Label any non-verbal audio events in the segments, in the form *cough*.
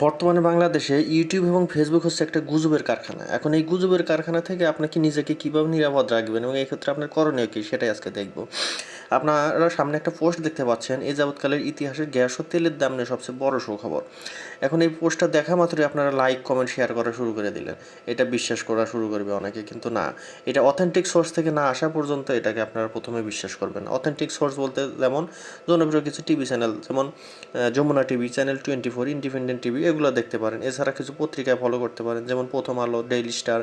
বর্তমানে বাংলাদেশে ইউটিউব এবং ফেসবুক হচ্ছে একটা গুজবের কারখানা। এখন এই গুজবের কারখানা থেকে আপনাকে নিজেকে কীভাবে নিরাপদ রাখবেন এবং এই ক্ষেত্রে আপনার করণীয় কী সেটাই আজকে দেখব। আপনারা সামনে একটা পোস্ট দেখতে পাচ্ছেন এই যাবৎকালের ইতিহাসের গ্যাস ও তেলের দাম নিয়ে সবচেয়ে বড় সুখবর। এখন এই পোস্টটা দেখা মাত্রই আপনারা লাইক, কমেন্ট, শেয়ার করা শুরু করে দিলেন। এটা বিশ্বাস করা শুরু করবে অনেকে, কিন্তু না। এটা অথেন্টিক সোর্স থেকে না আসা পর্যন্ত এটাকে আপনারা প্রথমে বিশ্বাস করবেন। অথেন্টিক সোর্স বলতে যেমন জনপ্রিয় কিছু টিভি চ্যানেল যেমন Jamuna TV channel twenty four Independent TV এগুলো দেখতে পারেন। এছাড়া কিছু পত্রিকায় ফলো করতে পারেন, যেমন প্রথম আলো ডেইলি স্টার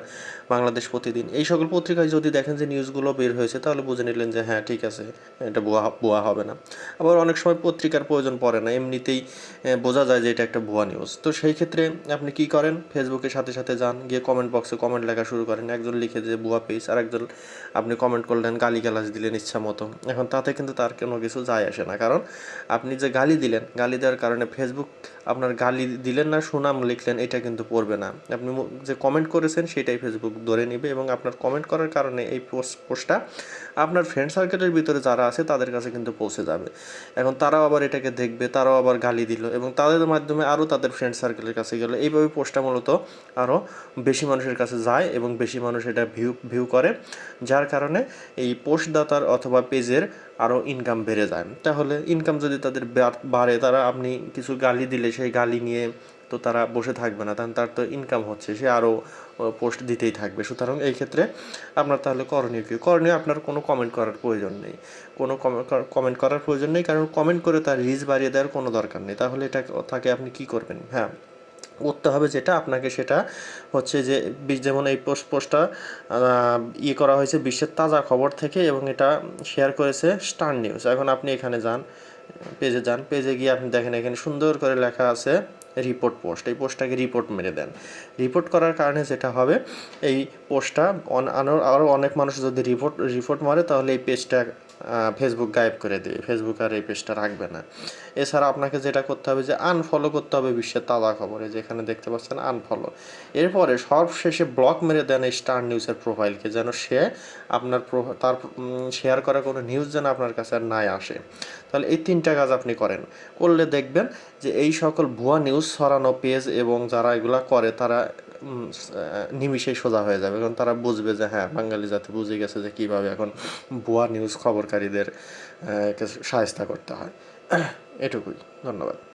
বাংলাদেশ প্রতিদিন। এই সকল পত্রিকায় যদি দেখেন যে নিউজগুলো বের হয়েছে, তাহলে বুঝে নিলেন যে হ্যাঁ ঠিক আছে, এটা ভুয়া ভুয়া হবে না। আবার অনেক সময় পত্রিকার প্রয়োজন পড়ে না, এমনিতেই বোঝা যায় যে এটা একটা ভুয়া নিউজ তো সেই ক্ষেত্রে আপনি কি করেন? ফেসবুকের সাথে সাথে যান, গিয়ে কমেন্ট বক্সে কমেন্ট লেখা শুরু করেন। একজন লিখে যে ভুয়া পেজ আর একজন আপনি কমেন্ট করলেন গালি গালাজ দিলেন ইচ্ছা মতো। এখন তাতে কিন্তু তার কোনো কিছু যায় আসে না। কারণ আপনি যে গালি দিলেন, গালি দেওয়ার কারণে ফেসবুক আপনার গালি দিলেন না, সুনাম লিখলেন, এটা কিন্তু পড়বে না। আপনি যে কমেন্ট করেছেন, সেটাই ফেসবুক ধরে নেবে এবং আপনার কমেন্ট করার কারণে এই পোস্ট পোস্টটা আপনার ফ্রেন্ড সার্কেলের ভিতরে যারা আছে, তাদের কাছে কিন্তু পৌঁছে যাবে। এখন তারাও আবার এটাকে দেখবে, তারাও আবার গালি দিল এবং তাদের মাধ্যমে আরও তাদের ফ্রেন্ড সার্কেলের কাছে গেলো। এইভাবে পোস্টটা মূলত আরও বেশি মানুষের কাছে যায় এবং বেশি মানুষ এটা ভিউ ভিউ করে, যার কারণে এই পোস্টদাতার অথবা পেজের আরও ইনকাম বেড়ে যায়। তাহলে ইনকাম যদি তাদের বাড়ে, তারা আপনি কিছু গালি দিলে সেই গালি নিয়ে তো তারা বসে থাকবে না। তখন তার তো ইনকাম হচ্ছে, সে আরও পোস্ট দিতেই থাকবে। সুতরাং এই ক্ষেত্রে আপনার তাহলে করণীয় কী? করণীয় আপনার কোনো কমেন্ট করার প্রয়োজন নেই। কোনো কমেন্ট করার প্রয়োজন নেই। কারণ কমেন্ট করে তার রিচ বাড়িয়ে দেওয়ার কোনো দরকার নেই। তাহলে এটা তাকে আপনি কি করবেন? হ্যাঁ। করতে হবে যেটা। আপনাকে সেটা হচ্ছে যে যেমন এই পোস্ট পোস্টটা ইয়ে করা হয়েছে বিশ্বের তাজা খবর থেকে এবং এটা শেয়ার করেছে স্টার নিউজ এখন আপনি এখানে যান, পেজে যান, পেজে গিয়ে আপনি দেখেন এখানে সুন্দর করে লেখা আছে রিপোর্ট পোস্ট এই পোস্টটাকে রিপোর্ট মেরে দেন। রিপোর্ট করার কারণে যেটা হবে, এই পোস্টটা আরও অনেক মানুষ যদি রিপোর্ট রিপোর্ট মারে, তাহলে এই পেজটা ফেসবুক গায়েব করে দেবে ফেসবুক আর এই পেজটা রাখবে না। এছাড়া আপনাকে যেটা করতে হবে যে আনফলো করতে হবে বিশ্বের তাজা খবরে, যেখানে দেখতে পাচ্ছেন আনফলো এরপরে সবশেষে ব্লক মেরে দেন এই স্টার নিউজের প্রোফাইলকে যেন সে আপনার তার শেয়ার করা কোনো নিউজ যেন আপনার কাছে আর নাই আসে। তাহলে এই তিনটা কাজ আপনি করেন। করলে দেখবেন যে এই সকল ভুয়া নিউজ ছড়ানো পেজ এবং যারা এগুলা করে, তারা নিমিষেই সোজা হয়ে যাবে। কারণ তারা বুঝবে যে হ্যাঁ বাঙালি জাতি বুঝে গেছে যে কীভাবে এখন ভুয়া নিউজ খবরকারীদের সাহায্য করতে হয়। *clears throat* এটুকুই। ধন্যবাদ।